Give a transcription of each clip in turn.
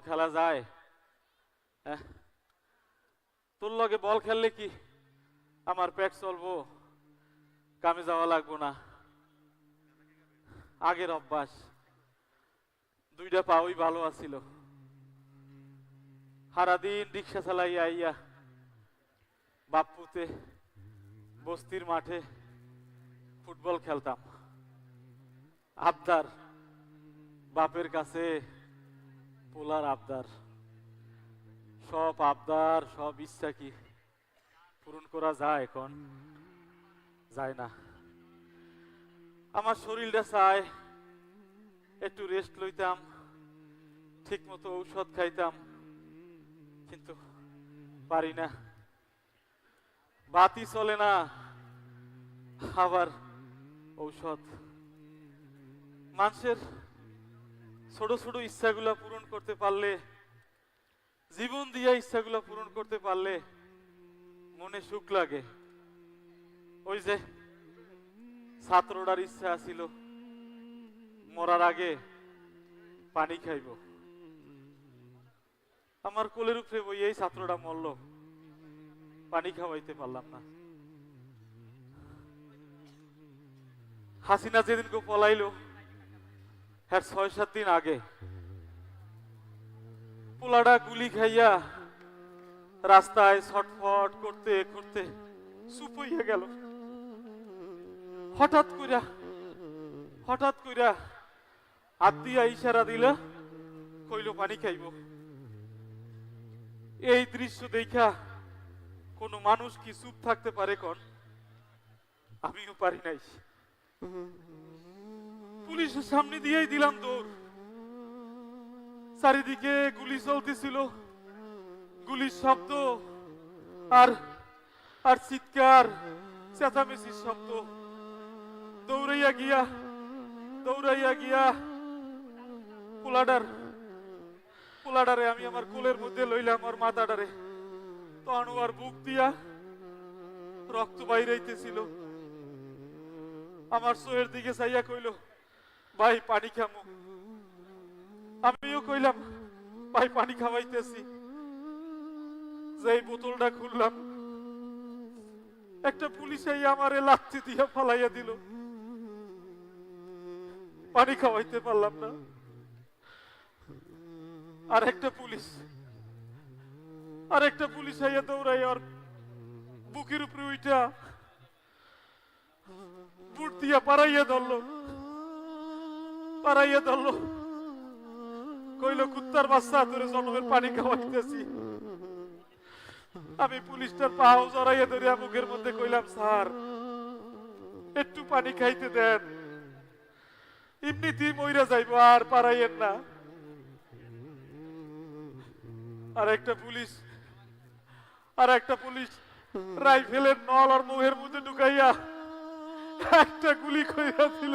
খেলা যায়। হ্যাঁ? তোর লগে বল খেললে কি? আমার পেট চলবো, কামে যাওয়া লাগবো না। আগের অভ্যাস, দুইটা পাওই ভালো আছিল। সারাদিন রিক্সা চালাই আইয়া বাপ্পুতে, বস্তির মাঠে ফুটবল খেলতাম। আবদার বাপের কাছে পোলার আবদার। সব আবদার, সব ইচ্ছা কি পূরণ করা যায় এখন? যায় না। আমার শরীরটা চায় একটু রেস্ট লইতাম ঠিক মতো ঔষধ খাইতাম, কিন্তু পারি না। বাতি চলে না, আবার ঔষধ। মানুষের ছোট ছোট ইচ্ছাগুলো পূরণ করতে পারলে, জীবন দিয়া ইচ্ছাগুলো পূরণ করতে পারলে মনে সুখ লাগে। ওই যে ছাত্রটার ইচ্ছা ছিল মরার আগে পানি খাইব। আমার কোলের উপরে বই এই ছাত্রটা মরল, পানি খাওয়াইতে পারলাম না। হাসিনা যেদিনকে পলাইলো হ্যাঁ ছয়, সাত দিন আগে। পোলাটা গুলি খাইয়া রাস্তায় ছটফট করতে করতে চুপ হইয়া গেল। হঠাৎ কইরা হঠাৎ কইরা হাত দিয়া ইশারা দিল, কইল, পানি খাইব। এই দৃশ্য দেখা কোনো মানুষ কি চুপ থাকতে পারে কোন? আমিও পারি নাই। পুলিশের সামনে দিয়েই দিলাম দৌড়। চারিদিকে গুলি চলতেছিল। গুলির শব্দ আর আর চিৎকার, চেঁচামেচির শব্দ। দৌড়াইয়া গিয়া দৌড়াইয়া গিয়া পোলাডার, পোলাডারে আমি আমার কোলের মধ্যে লইলাম আর মাথাডারে। তখন ও আর বুক দিয়া রক্ত বাইরাইতেছিল আমার সোয়ের দিকে চাইয়া কইল ভাই, পানি খামু। আমিও কইলাম, ভাই, পানি খাওয়াইতেছি। যেই বোতলটা খুললাম, একটা পুলিশ আইয়া আমারে লাথি দিয়া ফালাইয়া দিল। পানি খাওয়াইতে পারলাম না। আর একটা পুলিশ, আর একটা পুলিশ আইয়া দৌড়াই আর বুকের উপরে উইটা বুট দিয়া পারাইয়া ধরলো। পারাইয়া ধরলো। কইলো, কুত্তার বাচ্চা, তোরে জন্মের পানি খাওয়াইতেছি। আমি পুলিশটার পাও জড়াইয়া ধরিয়া মুখের মধ্যে কইলাম, স্যার, একটু পানি খাইতে দেন। এমনিতেই মইরা যাইবো, আর পারাইয়েন না। আর একটা পুলিশ, আর একটা পুলিশ রাইফেলের নল আর মুখের মধ্যে ঢুকাইয়া একটা গুলি কইরা দিল।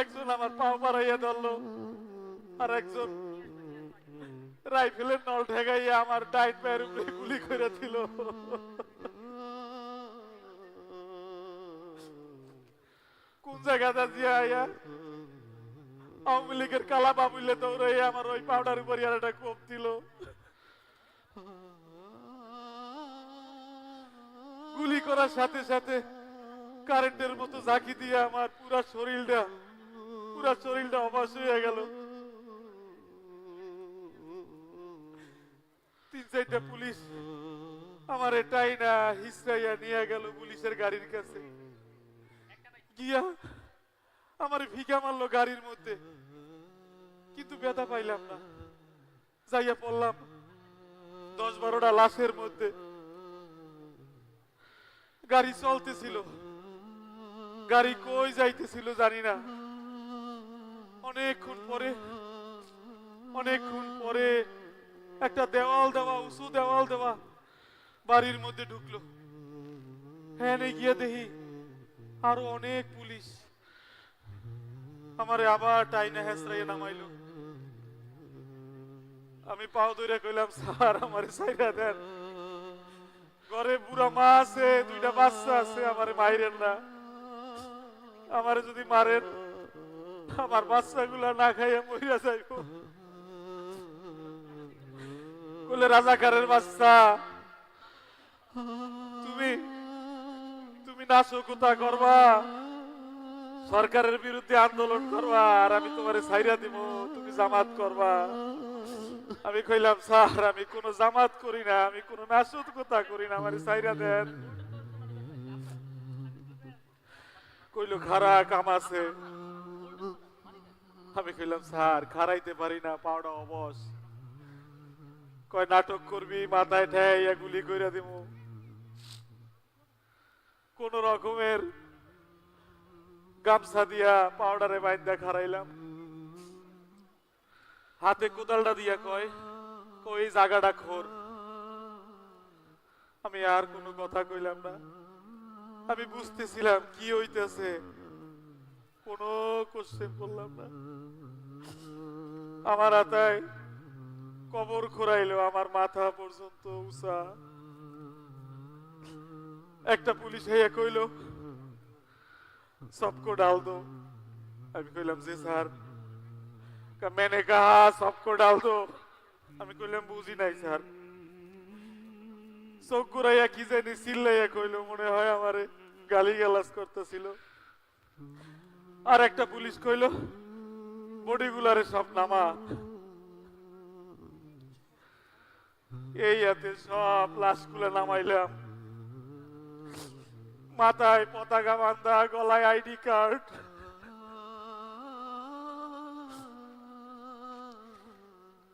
একজন আমার পাও পাড়াইয়া ধরলো। আর একজন রাইফেলের নল ঠেকাইয়া আমার ডাইন পায়ের উপরে গুলি করে দিল। কোন জায়গাটা দিয়া আইয়া আওয়ামী লীগের কালা বাবুলে দৌড়াইয়া আমার ওই পাউডার উপর আর একটা কোপ দিল। গুলি করার সাথে সাথে কারেন্টের মতো ঝাঁকি দিয়ে আমার পুরা শরীরটা পুরা শরীরটা অবাস হয়ে গেল। তিন চারটা পুলিশ আমার এটাই না হিসরাইয়া নিয়ে গেল পুলিশের গাড়ির কাছে। গিয়া আমার ভিগা মারলো গাড়ির মধ্যে। কিন্তু ব্যথা পাইলাম না। যাইয়া পড়লাম দশ বারোটা লাশের মধ্যে। গাড়ি চলতেছিল। গাড়ি কই যাইতেছিল জানি না। অনেকক্ষণ পরে অনেকক্ষণ পরে একটা দেওয়াল দেওয়া, উঁচু দেওয়াল দেওয়া বাড়ির মধ্যে ঢুকলো। হ্যাঁ গিয়ে দেখি আরও অনেক পুলিশ। আমারে আবার টাইনা হেসরাইয়ে নামাইলো। আমি পাও ধরে কইলাম, স্যার, আমারে সাইরা দেন। ঘরে বুড়া মা আছে, দুইটা বাচ্চা আছে, আমারে মাইরেন না। আমারে যদি মারেন আমার বাচ্চাগুলা না খাইয়ে মরিয়া যাইব। বলে রাজাকারের বাচ্চা। তুমি তুমি নাশকতা করবা। সরকারের বিরুদ্ধে আন্দোলন করবা, আর আমি তোমারে ছাইরা দিব, তুমি জামাত করবা। আমি কইলাম, স্যার, আমি কোনো জামাত করি না, আমি কোনো নাশকতা করি না, আমারে ছাইরা দেন। কইলো খারাপ কাম আছে। আমি কইলাম, স্যার খারাইতে পারি না পাওড়া অবশ। কয়, নাটক করবি, মাথায় ঠেয়া গুলি কইরা দিব কোন রকমের গামছা দিয়া পাউডারে বাইন্দা খারাইলাম হাতে কোদালটা দিয়া কয়, কই জায়গাটা খোর। আমি আর কোনো কথা কইলাম না। আমি বুঝতেছিলাম কি হইতেছে। কোনো কোশ্চেন করলাম না। আমার হাতায় কবর খোরাইলো আমার মাথা পর্যন্ত উষা একটা পুলিশ হইয়া কইল সবকো ডাল দো। আমি কইলাম যে স্যার। মেনে কাহা সবকো ডাল দো। আমি কইলাম, বুঝি নাই স্যার। চোখ ঘুরাইয়া কি জানি চিল্লাইয়া কইলো, মনে হয় আমারে গালি গালাজ করতেছিল। আর একটা পুলিশ কইলো বডিগুলারে সব নামা। এই হাতে সব লাশগুলো নামাইলাম। মাথায় পতাকা বান্ধা গলায় আইডি কার্ড।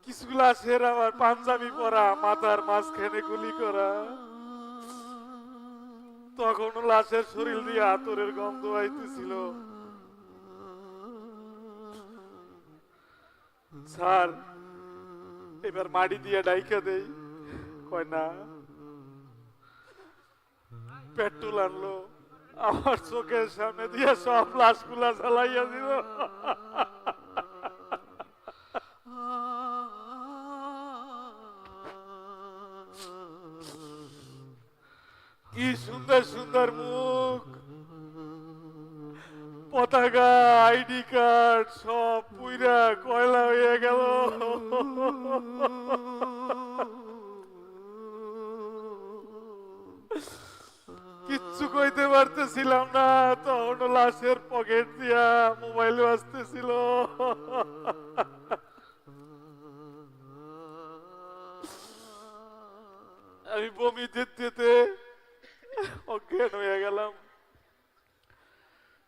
কিছু লাশের আবার পাঞ্জাবি পরা, মাথার মাঝখানে গুলি করা। তখন লাশের শরীর দিয়ে আতরের গন্ধ আইতেছিল। স্যার, এবার মাটি দিয়ে ডাইকা দেই। কয়, না, পেট্রোল আনলো, আমার চোখের সামনে দিয়ে সব লাশগুলা জ্বালাইয়া দিল। কি সুন্দর সুন্দর মুখ। পতাকা, আইডি কার্ড, সব পুইরা কয়লা হয়ে গেল। কিচ্ছু কইতে পারতেছিলাম না তখন লাশের পকেট দিয়া মোবাইল বাজতেছিল আমি বমি দিতে অজ্ঞান হয়ে গেলাম।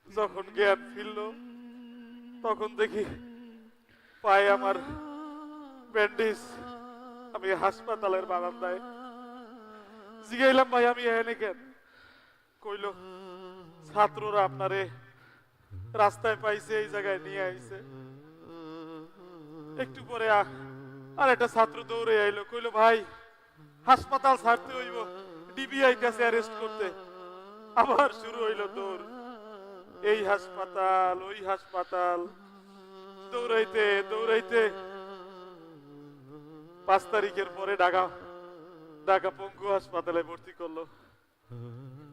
যখন জ্ঞান ফিরল, তখন দেখি পায়ে আমার ব্যান্ডেজ, আমি হাসপাতালের বারান্দায়। জিগাইলাম, ভাই, আমি এখানে কেন? কইল, ছাত্ররা আপনারে রাস্তায় পাইছে, এই জায়গায় নিয়ে আইছে। একটু পরে আর একটা ছাত্র দৌড়ে আইলো, কইলো, ভাই, হাসপাতাল ছাড়তে হইব ডিবিআই কাছে অ্যারেস্ট করতে। আবার শুরু হইল দৌড়। এই হাসপাতাল, ওই হাসপাতাল। দৌড়াইতে দৌড়াইতে। পাঁচ তারিখের পরে ঢাকা ঢাকা পঙ্গু হাসপাতালে ভর্তি করল।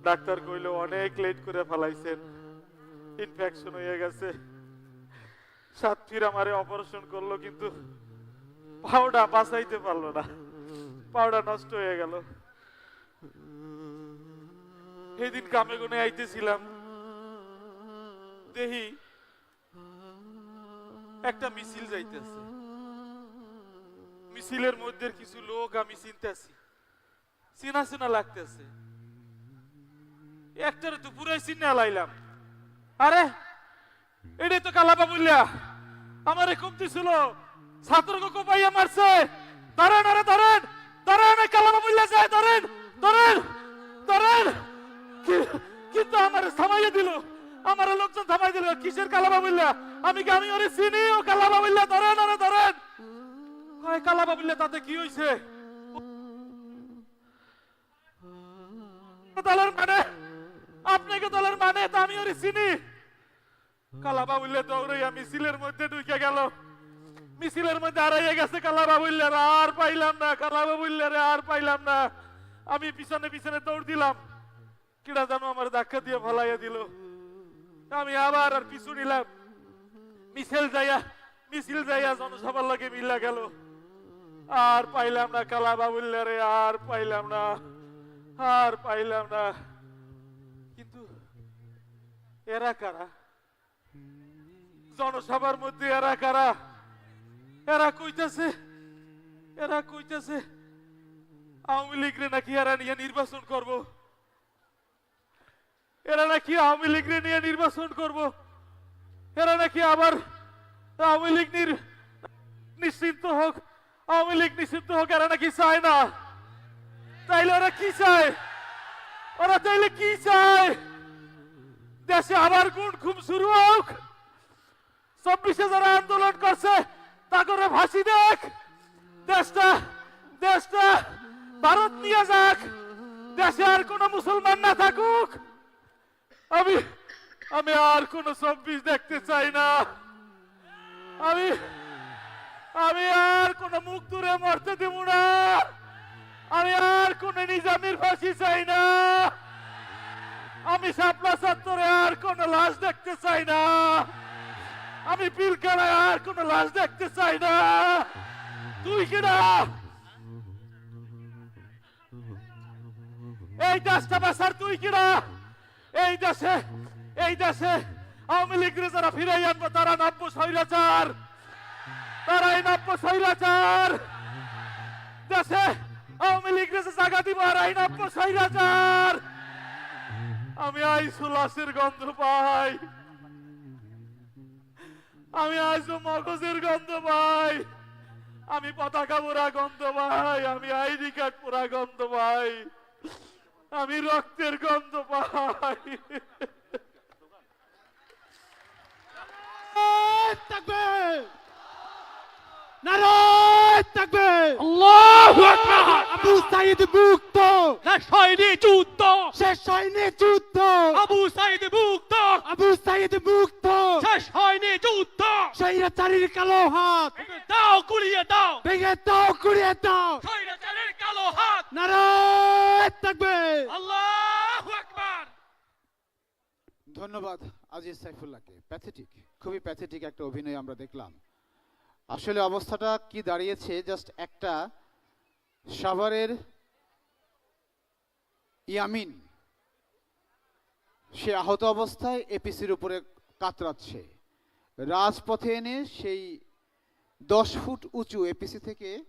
ডাক্তার কইল, অনেক লেট করে ফেলাইছেন। ইনফেকশন হয়ে গেছে। সাতটির আমারে অপারেশন করল, কিন্তু পাউডা বাঁচাইতে পারল না। পাউডা নষ্ট হয়ে গেল। সেদিন কামে গুনে আইতেছিলাম। দেখি একটা মিছিল যাইতেছে। মিছিলের মধ্যে কিছু লোক আমি চিনতেছি। চেনা চেনা লাগতেছে। একটারে তো পুরাই চিনা লাইলাম আরে, এটাই তো কালাবা বললা আমারে কমতি ছিল। ছাত্রকে কোপাইয়া মারছে। ধরেন আরে ধরেন ধরেন এই কালাবা বললা যায় ধরেন ধরেন ধরেন কি- কিন্তু আমার থামাইয়া দিল আমার লোকজন থামাই দিল, কিসের কালাবা বললা আমি কি আমি ওরে চিনি? ও কালাবা বললা ধরেন আরে ধরেন। আয় কালা বাবুল্লে তাতে কি হইছে? দলের মানে? আপনাকে দলের মানে তা আমি ওরে চিনি। কালা বাবুল্লে দৌড়াইয়া মিছিলের মধ্যে ঢুকে গেল। মিছিলের মধ্যে হারাইয়া গেছে কালাবা বাবুল্লার আর পাইলাম না কালা বাবুল্লার আর পাইলাম না। আমি পিছনে পিছনে দৌড় দিলাম। কিরা জানো আমার ধাক্কা দিয়ে ফলাইয়া দিল। আমি আবার আর পিছু নিলাম। মিছিল যাইয়া মিছিল যাইয়া জনসভার লাগে মিলা গেল। আর পাইলাম না কালা বাবুল্লারে আর পাইলাম না, আর পাইলাম না। কিন্তু এরা কারা? জনসভার মধ্যে এরা কারা? এরা কইতেছে এরা কইতেছে, আওয়ামী লীগরে নাকি এরা নিয়ে নির্বাচন করব। এরা নাকি আওয়ামী লীগরে নিয়ে নির্বাচন করব। এরা নাকি আবার আওয়ামী লীগ নিশ্চিন্ত হোক, আওয়ামী লীগ নিশ্চিন্ত হোক, এরা নাকি চায় না। তাইলে ওরা কি চায়? ওরা চাইলে কি চায়? দেশে আবার গুণ খুব শুরু হোক। চব্বিশে যারা আন্দোলন করছে, তা করে ফাঁসি দেখ। দেশটা দেশটা ভারত নিয়ে যাক। দেশে আর কোন মুসলমান না থাকুক। আমি আমি আর কোন চব্বিশ দেখতে চাই না। আমি আমি আর কোন মুখ দূরে মরতে দেব না। আমি আর কোন নিজামের ফাঁসি চাই না। আমি শাপলা চত্বরে আর কোন লাশ দেখতে চাই না। আমি পিলকারায় আর কোন লাশ দেখতে চাই না। তুই কিনা এই দেশটা বাসার তুই কিনা এই দেশে এই দেশে আওয়ামী লীগের যারা ফিরাই আনব, তারা নব্য স্বৈরাচার। এই নব্য স্বৈরাচার। দেশে আওয়ামী লীগের যে জায়গা দিব আর এই নব্য স্বৈরাচার। আমি আইসু লাশের গন্ধ পাই। আমি আইসু মগজের গন্ধ পাই। আমি পতাকা পোড়া গন্ধ পাই। আমি আইডি কার্ড পোড়া গন্ধ পাই। আমি রক্তের গন্ধ পাই। থাকবে। নারায় থাকবে। আল্লাহু আকবার। আবু সাইদ মুক্ত। শেষ হয়নি যুদ্ধ। শেষ হয়নি যুদ্ধ। আবু সাইদ মুক্ত। আবু সাইদ মুক্ত। শেষ হয়নি যুদ্ধ। স্বৈরাচারীর কালো হাত। দাও কুড়িয়ে দাও। ভেঙে দাও কুড়িয়ে দাও। নারায় থাকবে। আল্লাহু আকবার। ধন্যবাদ আজিজ সাইফুল্লাহকে। প্যাথেটিক খুবই প্যাথেটিক একটা অভিনয় আমরা দেখলাম। আসলে অবস্থাটা কি দাঁড়িয়েছে? জাস্ট একটা সাভারের ইয়ামিন। সে আহত অবস্থায় এপিসির উপরে কাতরাচ্ছে। রাজপথে এনে সেই দশ ফুট উঁচু এপিসি থেকে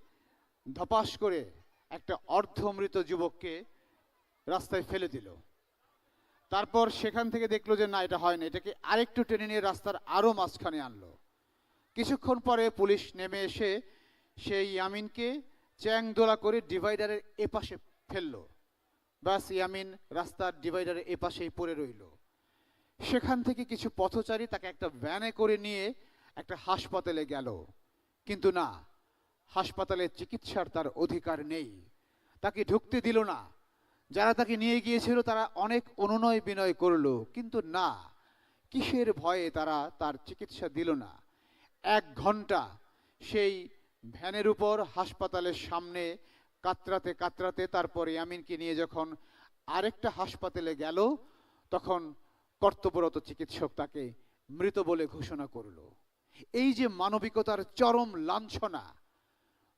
ধপাস করে একটা অর্ধমৃত যুবককে রাস্তায় ফেলে দিল। তারপর সেখান থেকে দেখল যে না, এটা হয় না। এটাকে আরেকটু টেনে নিয়ে রাস্তার আরও মাঝখানে আনলো। কিছুক্ষণ পরে পুলিশ নেমে এসে সেই ইয়ামিনকে চ্যাংদোলা করে ডিভাইডারের এপাশে ফেলল। ব্যাস, ইয়ামিন রাস্তার ডিভাইডারের এপাশেই পড়ে রইল। সেখান থেকে কিছু পথচারী তাকে একটা ভ্যানে করে নিয়ে একটা হাসপাতালে গেল। কিন্তু না হাসপাতালে চিকিৎসার তার অধিকার নেই। তাকে ঢুকতে দিল না। যারা তাকে নিয়ে গিয়েছিল তারা অনেক অনুনয় বিনয় করল, কিন্তু না, কিসের ভয়ে তারা তার চিকিৎসা দিল না। এক ঘণ্টা সেই ভ্যানের উপর হাসপাতালের সামনে কাতরাতে কাতরাতে তারপর ইয়ামিনকে নিয়ে যখন আরেকটা হাসপাতালে গেল, তখন কর্তব্যরত চিকিৎসক তাকে মৃত বলে ঘোষণা করল। এই যে মানবিকতার চরম লাঞ্ছনা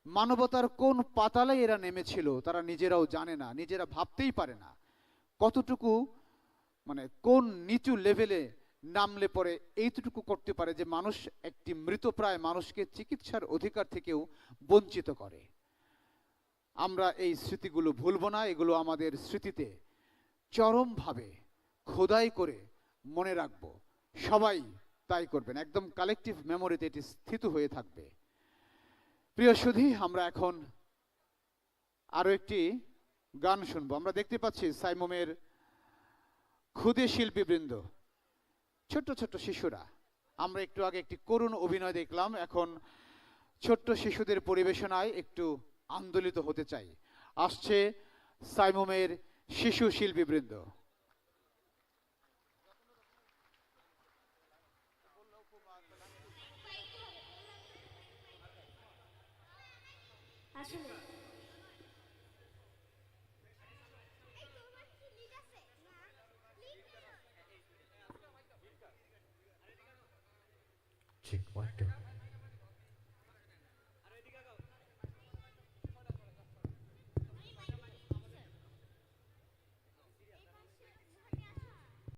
মানবতার কোন পাতালে এরা নেমেছিল, তারা নিজেরাও জানে না, নিজেরা ভাবতেই পারে না। কতটুকু মানে কোন নিচু লেভেলে নামলে পরে এইটুকু করতে পারে যে মানুষ একটি মৃতপ্রায় মানুষকে চিকিৎসার অধিকার থেকেও বঞ্চিত করে। আমরা এই স্মৃতিগুলো ভুলব না, এগুলো আমাদের স্মৃতিতে চরমভাবে খোদাই করে মনে রাখব। সবাই তাই করবেন, একদম কালেকটিভ মেমোরিতে এটি স্থিত হয়ে থাকবে। প্রিয় সুধী, আমরা এখন আরও একটি গান শুনব। আমরা দেখতে পাচ্ছি সাইমমের ক্ষুদে শিল্পীবৃন্দ, ছোট্ট ছোট্ট শিশুরা। আমরা একটু আগে একটি করুণ অভিনয় দেখলাম, এখন ছোট্ট শিশুদের পরিবেশনায় একটু আন্দোলিত হতে চাই। আসছে সাইমোমের শিশু শিল্পীবৃন্দ। আসলে one, two.